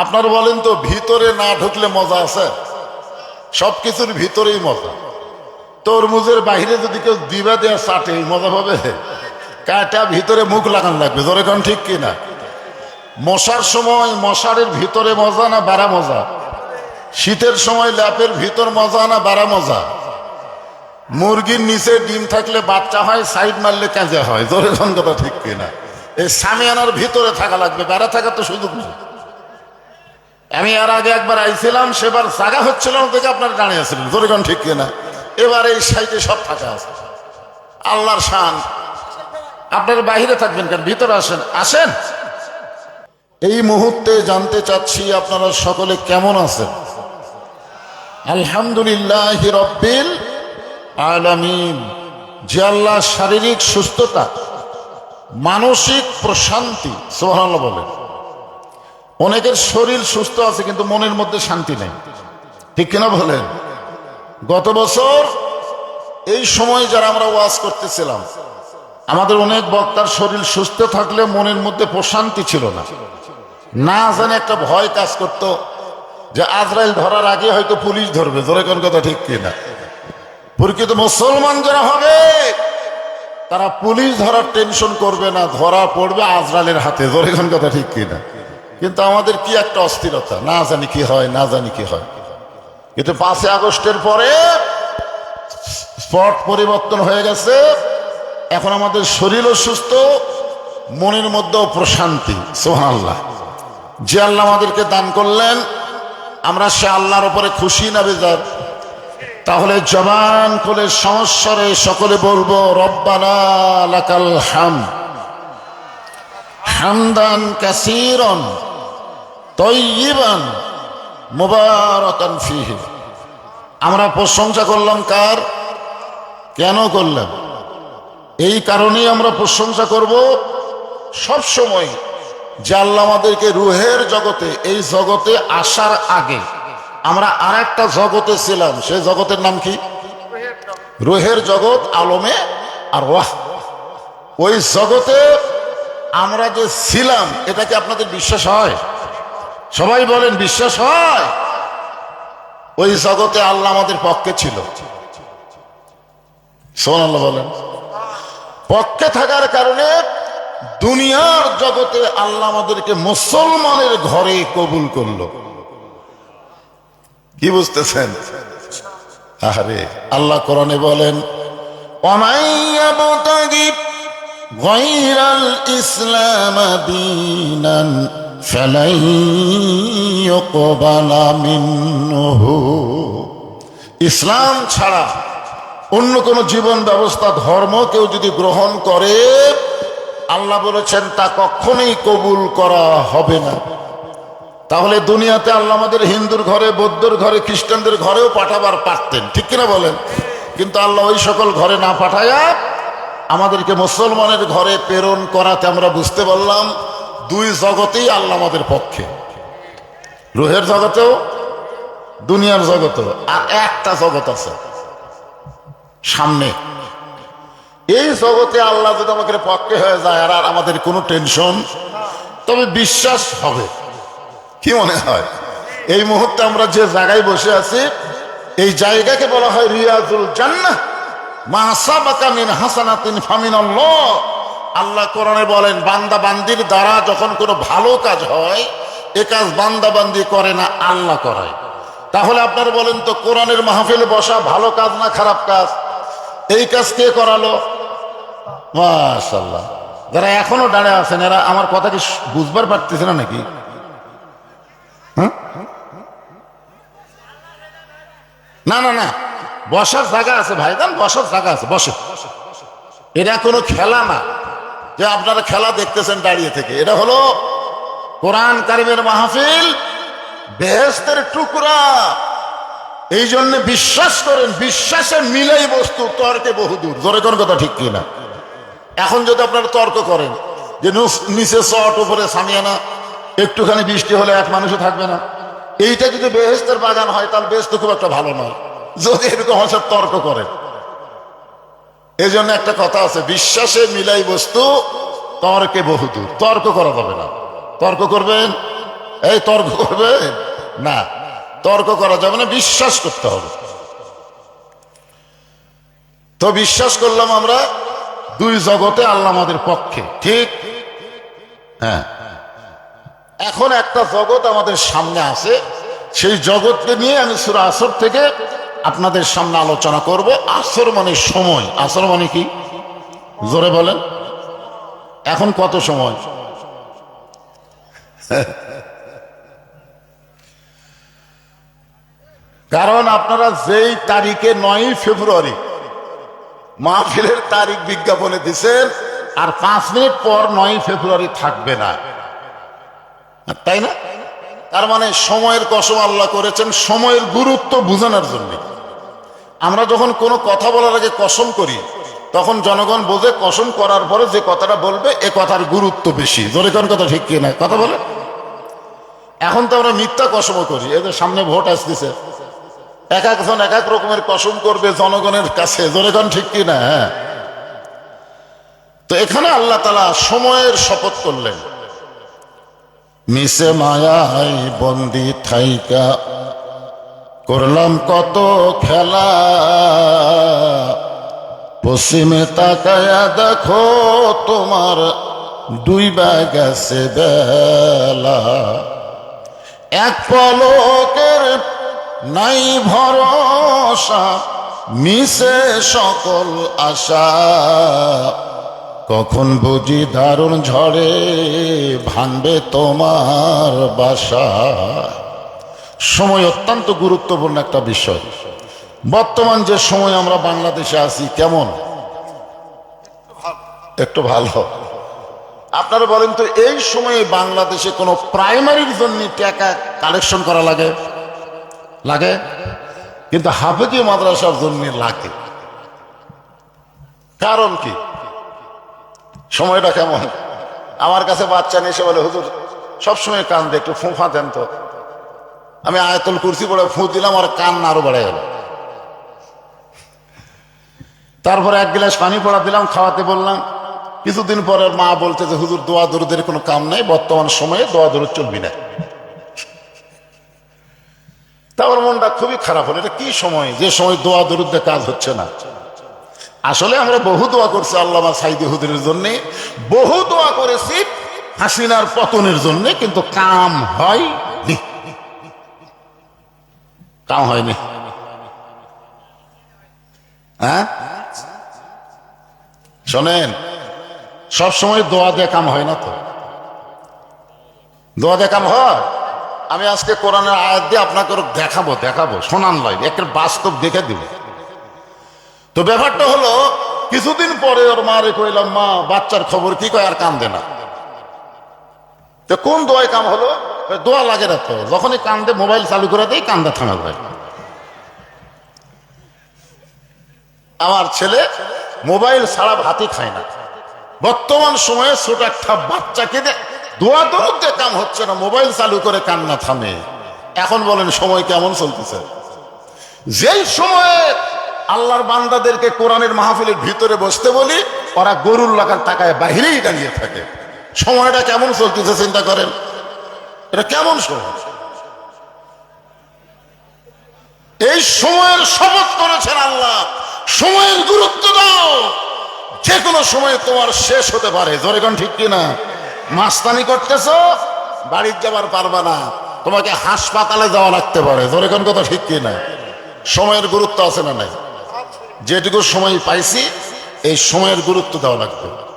আপনার বলেন তো, ভিতরে না ঢুকলে মজা আছে? সব কিছুর ভিতরেই মজা। তরমুজের বাইরে যদি কেউ দিবা দেয়া চাটে, মজা পাবে? কাটা ভিতরে মুখ লাগান লাগবে ধরে কোন ঠিক কিনা? মশার সময় মশারের ভিতরে মজা না বাড়া মজা? শীতের সময় ল্যাপের ভিতর মজা না বাড়া মজা? মুরগির নিচে ডিম থাকলে বাচ্চা হয়, সাইড মারলে কাজে হয় কোন কথা ঠিক কিনা? এই সামিয়ানার ভিতরে থাকা লাগবে, বেড়া থাকা তো সুযোগ নেই। আমি এর আগে একবার আইছিলাম, সেবার জাগা হচ্ছিল না, দেখে আপনার দাঁড়িয়েছিলেন কোন ঠিক কিনা? এবার এই সাইডে সব থাকা আছে। আল্লাহর শান। আপনারা বাইরে থাকবেন কেন? ভিতরে আসেন। আসেন? এই মুহূর্তে জানতে চাচ্ছি আপনারা সকলে কেমন আছেন? আলহামদুলিল্লাহ রব্বিল আলামিন। যে আল্লাহ শারীরিক সুস্থতা, মানসিক প্রশান্তি সোহান বলেন। অনেকের শরীর সুস্থ আছে, কিন্তু মনের মধ্যে শান্তি নেই। ঠিক কিনা বলেন? গত বছর এই সময় যারা আমরা ওয়াজ করতেছিলাম, আমাদের অনেক বক্তার শরীর সুস্থ থাকলে মনের মধ্যে প্রশান্তি ছিল না। না জানে একটা ভয় কাজ করতো যে আজরাইল ধরার আগে হয়তো পুলিশ ধরবে। ধরে কোন কথা ঠিক কিনা? প্রকৃত মুসলমান যারা হবে, তারা পুলিশ ধরার টেনশন করবে না, ধরা পড়বে আজরালের হাতে। ধরে কোন কথা ঠিক কিনা? কিন্তু আমাদের কি একটা অস্থিরতা? না জানি কি হয়, না জানি কি হয়। কিন্তু পাঁচই আগস্টের পরে স্পট পরিবর্তন হয়ে গেছে। এখন আমাদের শরীরও সুস্থ, মনের মধ্যেও প্রশান্তি সোহান আল্লাহ যে আল্লাহ আমাদেরকে দান করলেন, আমরা সে আল্লাহর উপরে খুশি না বেজার? তাহলে জবান খুলে সংস্বরে সকলে বলব, রব্বানা লাকাল হাম। হামদান কাসিরন। তৈবান মুবারকান ফিহি। আমরা প্রশংসা করলাম কার? কেন করলাম? এই কারণেই আমরা প্রশংসা করব সব সময় যে আল্লাহ আমাদেরকে রুহের জগতে, এই জগতে আসার আগে আমরা আর একটা জগতে ছিলাম। সেই জগতের নাম কি? রুহের জগৎ, আলমে আর ওয়াহ। ওই জগতে আমরা যে ছিলাম, এটা কি আপনাদের বিশ্বাস হয়? সবাই বলেন, বিশ্বাস হয়? ওই জগতে আল্লাহ আমাদের পক্ষে ছিল। বলেন। পক্ষে থাকার কারণে দুনিয়ার জগতে আল্লাহ আমাদেরকে মুসলমানের ঘরে কবুল করল। কি বুঝতেছেন? আরে আল্লাহ কোরআনে বলেন ইসলাম ইসলাম ছাড়া অন্য কোন জীবন ব্যবস্থা, ধর্ম কেউ যদি গ্রহণ করে, আল্লাহ বলেছেন তা কখনোই কবুল করা হবে না। তাহলে দুনিয়াতে আল্লাহ আমাদের হিন্দুর ঘরে, বৌদ্ধর ঘরে, খ্রিস্টানদের ঘরেও পাঠাবার পারতেন, ঠিক কিনা বলেন? কিন্তু আল্লাহ ওই সকল ঘরে না পাঠায়া আমাদেরকে মুসলমানের ঘরে প্রেরণ করাতে আমরা বুঝতে পারলাম দুই জগতেই আল্লাহ আমাদের পক্ষে। রুহের জগতেও, দুনিয়ার জগতেও, আর একটা জগৎ আছে। সামনে। এই জগতে আল্লাহ যদি আমাদের পক্ষে হয়ে যায়, আর আর আমাদের কোনো টেনশন, তবে বিশ্বাস হবে। কি মনে হয়? এই মুহূর্তে আমরা যে জায়গায় বসে আছি, এই জায়গাকে বলা হয় রিয়াজুল জান্নাহ। মাহাসাবাকা মিন হাসানাতিন ফামিন আল্লাহ কোরআনে বলেন বান্দা বান্দির দ্বারা যখন কোনো ভালো কাজ হয়, এ কাজ বান্দা বান্দি করে না, আল্লাহ করায় তাহলে আপনারা বলেন তো, কোরআনের মাহফিলে বসা ভালো কাজ না খারাপ কাজ? এই কাজ কে করালো? মাশাল্লাহ যারা এখনও দাঁড়িয়ে আছেন, এরা আমার কথা কি বুঝবার পারতেছে না নাকি? হ্যাঁ? না না না। বসার জায়গা আছে ভাইজান বসার জায়গা আছে বসে এটা কোনো খেলা না। যে আপনারা খেলা দেখতেছেন দাঁড়িয়ে থেকে। এটা হলো কোরআন কারিমের মাহফিল বেহেস্তের টুকরা। এই জন্য বিশ্বাস করেন, বিশ্বাসে মিলেই বস্তু, তর্কে বহুদূর। জোরে কোন কথা ঠিক কিনা? এখন যদি আপনারা তর্ক করেন যে নিচে চট উপরে সামিয়ানা, একটুখানি বৃষ্টি হলে এক মানুষও থাকবে না। এইটা যদি বেহেস্তের বাগান হয়, তাহলে বেশ তো খুব একটা ভালো নয়। যদি এরকম হচ্ছে তর্ক করেন। এই জন্য একটা কথা আছে, বিশ্বাসে মিলাই বস্তু তর্কে বহুদূর। তর্ক করা যাবে না। তর্ক করবেন? এই তর্ক করবে না। তর্ক করা যাবে না, বিশ্বাস করতে হবে। তো বিশ্বাস করলাম আমরা দুই জগতে আল্লাহ আমাদের পক্ষে, ঠিক? হ্যাঁ। এখন একটা জগৎ আমাদের সামনে আছে, সেই জগৎকে নিয়ে আমি সুরা আসর থেকে আপনাদের সামনে আলোচনা করব আসর মানে সময়। আসর মানে কি? জোরে বলেন। এখন কত সময়? কারণ আপনারা যেই তারিখে নয় ফেব্রুয়ারি মাহফিলের তারিখ বিজ্ঞাপনে দিছেন, আর পাঁচ মিনিট পর নয় ফেব্রুয়ারি থাকবে না। তাই না? তার মানে সময়ের কসম আল্লাহ করেছেন, সময়ের গুরুত্ব বোঝানোর জন্য। আমরা যখন কোনো কথা বলার আগে কসম করি, তখন জনগণ বোঝে কসম করার পরে যে কথাটা বলবে, এ কথার গুরুত্ব বেশি। জোরে কোন কথা ঠিক কি না কথা বলে? এখন তো আমরা মিথ্যা কসমও করি। এদের সামনে ভোট আসতেছে। এক একজন এক এক রকমের কসম করবে জনগণের কাছে। জনগণ ঠিক কি না হ্যাঁ। তো এখানে আল্লাহ তালা সময়ের শপথ করলেন। মিশে মায়াই বন্দি থাইকা করলাম কত খেলা। পশ্চিমে তাকায়া দেখো, তোমার দুই গেছে বেলা। এক পলকের নাই ভরসা, মিশে সকল আশা। কখন বুঝি দারুণ ঝড়ে ভাঙবে তোমার বাসা। সময় অত্যন্ত গুরুত্বপূর্ণ একটা বিষয়। বর্তমান যে সময় আমরা বাংলাদেশে আছি, কেমন? একটু ভালো। আপনারা বলেন তো, এই সময়ে বাংলাদেশে কোনো প্রাইমারির জন্য টাকা কালেকশন করা লাগে? লাগে? কিন্তু হাফেজি মাদ্রাসার জন্য লাগে। কারণ কি? সময়টা কেমন? আমার কাছে বাচ্চা নিয়ে এসে বলে, হুজুর, সবসময় কান্দে, একটু ফুঁফা দেন তো। আমি আয়তল কুর্সি পড়ে ফুঁ দিলাম আর কান আরও বেড়ে গেল। তারপরে এক গ্লাস পানি পড়া দিলাম, খাওয়াতে বললাম, কিছুদিন পরে মা বলতে যে, হুজুর, দোয়া দরুদের কোনো কাম নাই, বর্তমান সময়ে দোয়া দরুদ চলবি না। তারপর মনটা খুবই খারাপ হলো, এটা কি সময়? যে সময় দোয়া দরুদ্দে কাজ হচ্ছে না। আসলে আমরা বহু দোয়া করছি আল্লামা সাইদি হুদুরের জন্য, বহু দোয়া করেছি হাসিনার পতনের জন্য, কিন্তু কাম হয়নি কাম হয়নি। হ্যাঁ? শোনেন, সব সময় দোয়া দিয়ে কাম হয় না তো। দোয়া দিয়ে কাম হয়? আমি আজকে কোরআনের আয়াত দিয়ে আপনাকে দেখাবো দেখাবো, শোনান লাই একের বাস্তব দেখে দিব। তো ব্যাপারটা হলো, কিছুদিন পরে ওর মা রে কইলাম, মা, বাচ্চার খবর কি কয় আর কান্দে না? তো কোন দোয়ায় কাম হলো? দোয়া লাগে না তো। যখনই কান্দে, মোবাইল চালু করে দেয় কান্দা থামা যায় আমার ছেলে মোবাইল ছাড়া ভাতই খায় না। বর্তমান সময়ে ছোট একটা বাচ্চাকে দোয়া দরুদ কাম হচ্ছে না, মোবাইল চালু করে কান্না থামে। এখন বলেন, সময় কেমন চলতেছে? যেই সময়ে আল্লাহর বান্দাদেরকে কোরআনের মাহফিলের ভিতরে বসতে বলি, ওরা গরুর লাগার টাকায় বাহিরেই দাঁড়িয়ে থাকে। সময়টা কেমন চলতেছে চিন্তা করেন? এটা কেমন সময় এই সময়ের শপথ করেছেন আল্লাহ। সময়ের গুরুত্ব দাও। যে কোনো সময় তোমার শেষ হতে পারে। জোরেগন ঠিক কিনা? মাস্তানি করতেছ, বাড়ির যাবার পারবা না। তোমাকে হাসপাতালে যাওয়া লাগতে পারে। জোরেগন কথা ঠিক কিনা? সময়ের গুরুত্ব আছে না নাই? যেটুকু সময় পাইছি, এই সময়ের গুরুত্ব দেওয়া লাগবে।